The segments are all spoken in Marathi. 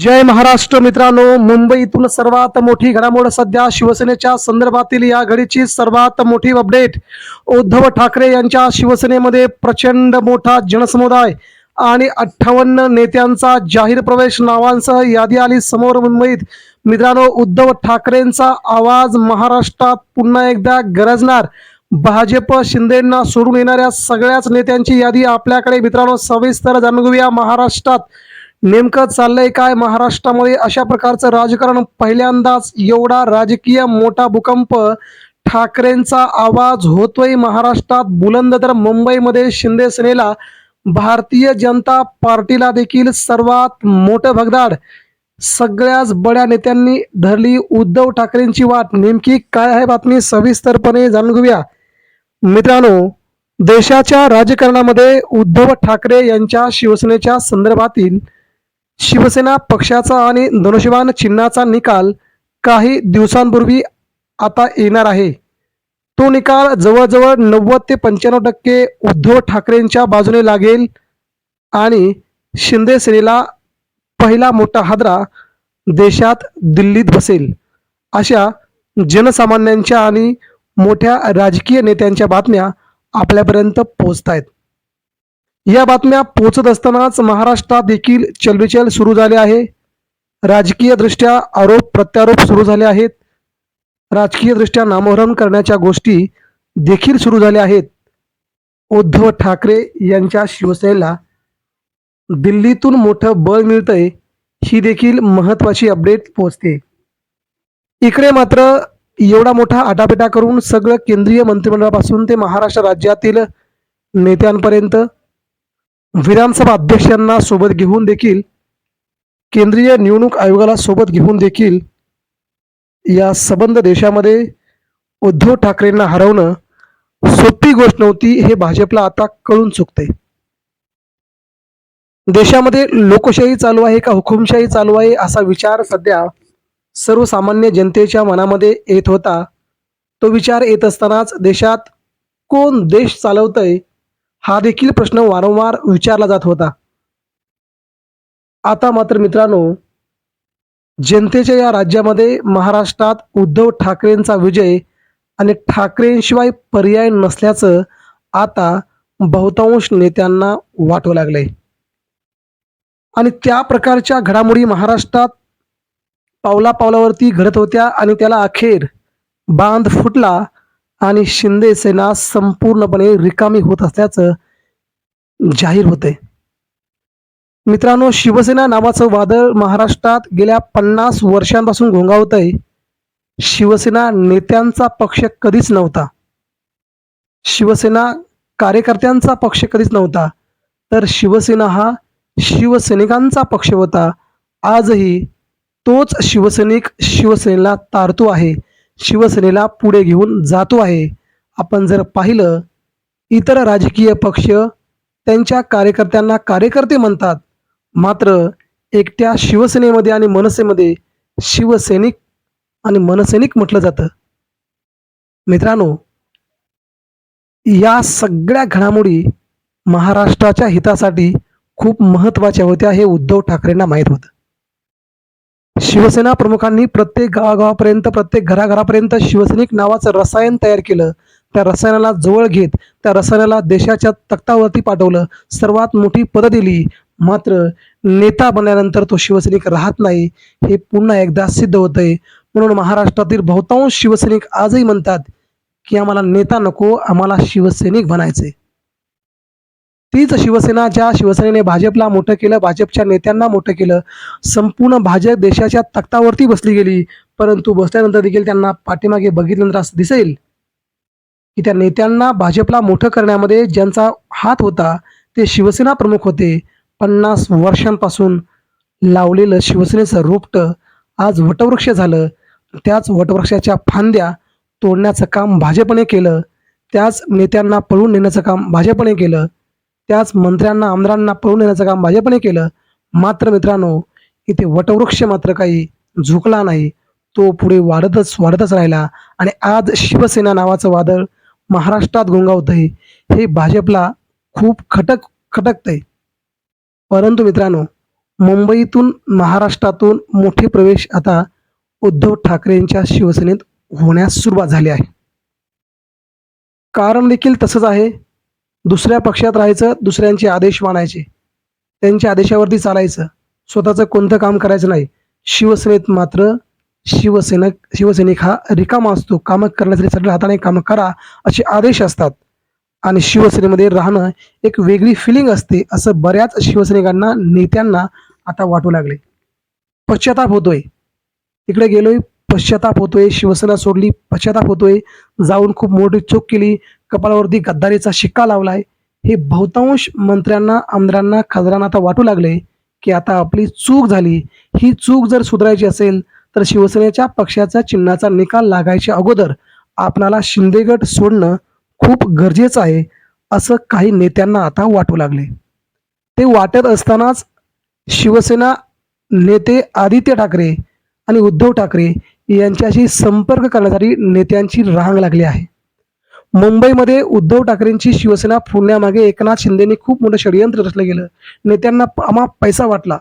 जय महाराष्ट्र मित्रांनो मुंबईतून सर्वात मोठी घडामोड सध्या शिवसेनेच्या संदर्भातील या घडीची सर्वात मोठी अपडेट उद्धव ठाकरे यांच्या शिवसेनेमध्ये प्रचंड मोठा जनसमुदाय आणि अठ्ठावन्न नेत्यांचा जाहीर प्रवेश नावांसह यादी आली समोर मुंबईत. मित्रांनो उद्धव ठाकरेंचा आवाज महाराष्ट्रात पुन्हा एकदा गरजणार. भाजप शिंदेंना सोडून येणाऱ्या सगळ्याच नेत्यांची यादी आपल्याकडे मित्रांनो सविस्तर जाणून घेऊया महाराष्ट्रात. नेमकं चाललंय काय महाराष्ट्रामध्ये? अशा प्रकारचं राजकारण पहिल्यांदाच एवढा राजकीय मोठा भूकंप ठाकरेंचा आवाज होतोय महाराष्ट्रात. बुलंद तर मुंबईमध्ये शिंदे सेनेला भारतीय जनता पार्टीला देखील सर्वात मोठं भगदाड. सगळ्याच बड्या नेत्यांनी धरली उद्धव ठाकरेंची वाट. नेमकी काय आहे बातमी? सविस्तरपणे जाणून घेऊया. मित्रांनो देशाच्या राजकारणामध्ये उद्धव ठाकरे यांच्या शिवसेनेच्या संदर्भातील शिवसेना पक्षाचा आणि धनुष्यबाण चिन्हाचा निकाल काही दिवसांपूर्वी आता येणार आहे. तो निकाल जवळजवळ नव्वद ते पंच्याण्णव टक्के उद्धव ठाकरेंच्या बाजूने लागेल आणि शिंदे सेनेला पहिला मोठा हादरा देशात दिल्लीत बसेल. अशा जनसामान्यांच्या आणि मोठ्या राजकीय नेत्यांच्या बातम्या आपल्यापर्यंत पोहोचत आहेत या बातम्या पोचत असतानाच महाराष्ट्रात देखील चलबिचल सुरू झाले आहे. राजकीय दृष्ट्या आरोप प्रत्यारोप सुरू झाले आहेत. राजकीय दृष्ट्या करण्याच्या गोष्टी देखील सुरू झाल्या आहेत. उद्धव ठाकरे यांच्या शिवसेनेला दिल्लीतून मोठं बळ मिळतंय ही देखील महत्वाची अपडेट पोहोचते. इकडे मात्र एवढा मोठा आटापिटा करून सगळं केंद्रीय मंत्रिमंडळापासून ते महाराष्ट्र राज्यातील नेत्यांपर्यंत विधानसभा अध्यक्षांना सोबत घेऊन देखील केंद्रीय निवडणूक आयोगाला सोबत घेऊन देखील या सबंध देशामध्ये उद्धव ठाकरेंना हरवणं सोपी गोष्ट नव्हती हे भाजपला आता कळून चुकते देशामध्ये लोकशाही चालू आहे का हुकुमशाही चालू आहे असा विचार सध्या सर्वसामान्य जनतेच्या मनामध्ये येत होता. तो विचार येत असतानाच देशात कोण देश चालवतंय हा देखील प्रश्न वारंवार विचारला जात होता. आता मात्र मित्रांनो जनतेच्या या राज्यामध्ये महाराष्ट्रात उद्धव ठाकरेंचा विजय आणि ठाकरेंशिवाय पर्याय नसल्याचं आता बहुतांश नेत्यांना वाटू लागलंय. आणि त्या प्रकारच्या घडामोडी महाराष्ट्रात पावला पावलावरती घडत होत्या आणि त्याला अखेर बांध फुटला आणि शिंदे सेना संपूर्णपणे रिकामी होत असल्याचं जाहीर होते मित्रांनो शिवसेना नावाचं वादळ महाराष्ट्रात गेल्या पन्नास वर्षांपासून घोंगावतंय शिवसेना नेत्यांचा पक्ष कधीच नव्हता. शिवसेना कार्यकर्त्यांचा पक्ष कधीच नव्हता. तर शिवसेना हा शिवसैनिकांचा पक्ष होता. आजही तोच शिवसैनिक शिवसेनेला तारतो आहे. शिवसेनेला पुढे घेऊन जातो आहे. आपण जर पाहिलं इतर राजकीय पक्ष त्यांच्या कार्यकर्त्यांना कार्यकर्ते म्हणतात. मात्र एकट्या शिवसेनेमध्ये आणि मनसेमध्ये शिवसैनिक आणि मनसैनिक म्हटलं जातं. मित्रांनो या सगळ्या घडामोडी महाराष्ट्राच्या हितासाठी खूप महत्त्वाच्या होत्या हे उद्धव ठाकरेंना माहीत होतं. शिवसेना प्रमुखांनी प्रत्येक गावागावापर्यंत प्रत्येक घराघरापर्यंत शिवसैनिक नावाचं रसायन तयार केलं. त्या रसायनाला जवळ घेत त्या रसायनाला देशाच्या तख्तावरती पाठवलं. सर्वात मोठी पदं दिली. मात्र नेता बनल्यानंतर तो शिवसैनिक राहत नाही. हे पुन्हा एकदा सिद्ध होतंय. म्हणून महाराष्ट्रातील बहुतांश शिवसैनिक आजही म्हणतात की आम्हाला नेता नको आम्हाला शिवसैनिक बनायचे तीच शिवसेना ज्या शिवसेनेने भाजपला मोठं केलं भाजपच्या नेत्यांना मोठं केलं संपूर्ण भाजप देशाच्या तख्तावरती बसली गेली परंतु बसल्यानंतर देखील त्यांना पाठीमागे बघितल्यानंतर असं दिसेल की त्या नेत्यांना भाजपला मोठं करण्यामध्ये ज्यांचा हात होता ते शिवसेना प्रमुख होते. पन्नास वर्षांपासून लावलेलं शिवसेनेचं रोपटं आज वटवृक्ष झालं. त्याच वटवृक्षाच्या फांद्या तोडण्याचं काम भाजपने केलं. त्याच नेत्यांना पळून नेण्याचं काम भाजपने केलं. त्याच मंत्र्यांना आमदारांना पळून येण्याचं काम भाजपने केलं. मात्र मित्रांनो इथे वटवृक्ष मात्र काही झुकला नाही. तो पुढे वाढतच वाढतच राहिला आणि आज शिवसेना नावाचं वादळ महाराष्ट्रात गुंगावतंय हे भाजपला खूप खटक खटकतंय. परंतु मित्रांनो मुंबईतून महाराष्ट्रातून मोठे प्रवेश आता उद्धव ठाकरेंच्या शिवसेनेत होण्यास सुरुवात झाली आहे. कारण देखील तसंच आहे. दुसऱ्या पक्षात राहायचं दुसऱ्यांचे आदेश मानायचे. त्यांच्या आदेशावरती चालायचं. स्वतःचं कोणतं काम करायचं नाही. शिवसेनेत मात्र शिवसेनक शिवसैनिक हा रिकामा असतो. कामं करण्यासाठी सगळ्या हाताने कामं करा असे आदेश असतात. आणि शिवसेनेमध्ये राहणं एक वेगळी फिलिंग असते असं बऱ्याच शिवसैनिकांना नेत्यांना आता वाटू लागले. पश्चाताप होतोय. इकडे गेलोय पश्चाताप होतोय. शिवसेना सोडली पश्चाताप होतोय. जाऊन खूप मोठी चूक केली. कपाळावरती गद्दारीचा शिक्का लावलाय. हे बहुतांश मंत्र्यांना आमदारांना खासदारांना आता वाटू लागले की आता आपली चूक झाली. ही चूक जर सुधारायची असेल तर शिवसेनेच्या पक्षाच्या चिन्हाचा निकाल लागायच्या अगोदर आपणाला शिंदेगड सोडणं खूप गरजेचं आहे असं काही नेत्यांना आता वाटू लागले ते वाटत असतानाच शिवसेना नेते आदित्य ठाकरे आणि उद्धव ठाकरे यांच्याशी संपर्क करण्यासाठी नेत्यांची रांग लागली आहे. मुंबईमध्ये उद्धव ठाकरेंची शिवसेना फुलण्यामागे एकनाथ शिंदेनी खूप मोठं षडयंत्र रचलं गेलं. नेत्यांना आम्हा पैसा वाटला.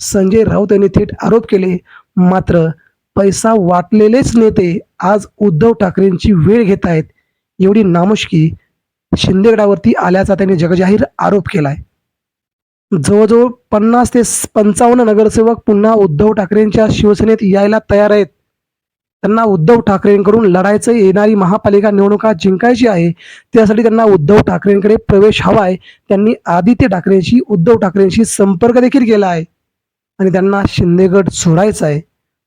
संजय राऊत यांनी थेट आरोप केले. मात्र पैसा वाटलेलेच नेते आज उद्धव ठाकरेंची वेळ घेत आहेत. एवढी नामुष्की शिंदेगडावरती आल्याचा त्यांनी जगजाहीर आरोप केलाय. जवळजवळ पन्नास ते पंचावन्न नगरसेवक पुन्हा उद्धव ठाकरेंच्या शिवसेनेत यायला तयार आहेत. त्यांना उद्धव ठाकरेंकडून लढायचं येणारी महापालिका निवडणुका जिंकायची आहे त्यासाठी त्यांना उद्धव ठाकरेंकडे प्रवेश हवा आहे त्यांनी आदित्य ठाकरेंशी उद्धव ठाकरेंशी संपर्क देखील केला आहे. आणि त्यांना शिंदेगड सोडायचा आहे.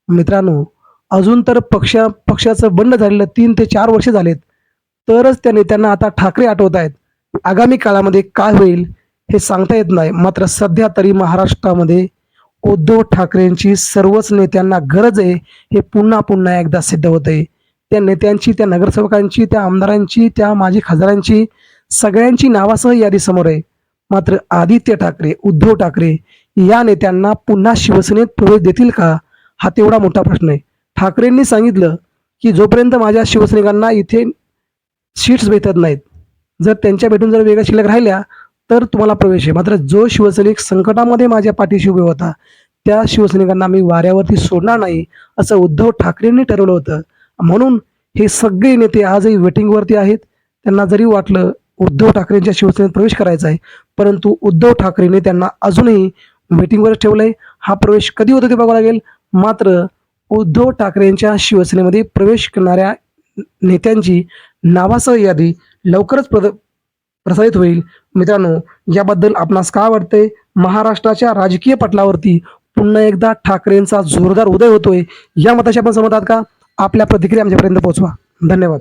मित्रांनो अजून तर पक्ष पक्षाचं बंड झालेलं तीन ते चार वर्ष झालेत. तरच त्या नेत्यांना आता ठाकरे आठवत आहेत. आगामी काळामध्ये काय होईल हे सांगता येत नाही. मात्र सध्या तरी महाराष्ट्रामध्ये उद्धव ठाकरेंची सर्वच नेत्यांना गरज आहे हे पुन्हा पुन्हा एकदा सिद्ध होत आहे. त्या नेत्यांची त्या नगरसेवकांची त्या आमदारांची त्या माजी खासदारांची सगळ्यांची नावासह यादी समोर आहे. मात्र आदित्य ठाकरे उद्धव ठाकरे या नेत्यांना पुन्हा शिवसेनेत प्रवेश देतील का हा तेवढा मोठा प्रश्न आहे. ठाकरेंनी सांगितलं की जोपर्यंत माझ्या शिवसैनिकांना इथे सीट्स भेटत नाहीत जर त्यांच्या भेटून जर वेगळ्या शिल्लक राहिल्या तर तुम्हाला प्रवेश आहे. मात्र जो शिवसैनिक संकटामध्ये माझ्या पाठीशी उभे होता त्या शिवसैनिकांना मी वाऱ्यावरती सोडणार नाही असं उद्धव ठाकरेंनी ठरवलं होतं. म्हणून हे सगळे नेते आजही वेटिंगवरती आहेत. त्यांना जरी वाटलं उद्धव ठाकरेंच्या शिवसेनेत प्रवेश करायचा आहे परंतु उद्धव ठाकरेंनी त्यांना अजूनही वेटिंगवरच ठेवलंय. हा प्रवेश कधी होतो ते बघावं लागेल. मात्र उद्धव ठाकरेंच्या शिवसेनेमध्ये प्रवेश करणाऱ्या नेत्यांची नावासह यादी लवकरच प्रद प्रसारित होईल. मित्रांनो याबद्दल आपणास काय वाटतंय? महाराष्ट्राच्या राजकीय पटलावरती पुन्हा एकदा ठाकरेंचा जोरदार उदय होतोय. या मताशी आपण समजतात का? आपल्या प्रतिक्रिया आमच्यापर्यंत पोहोचवा. धन्यवाद.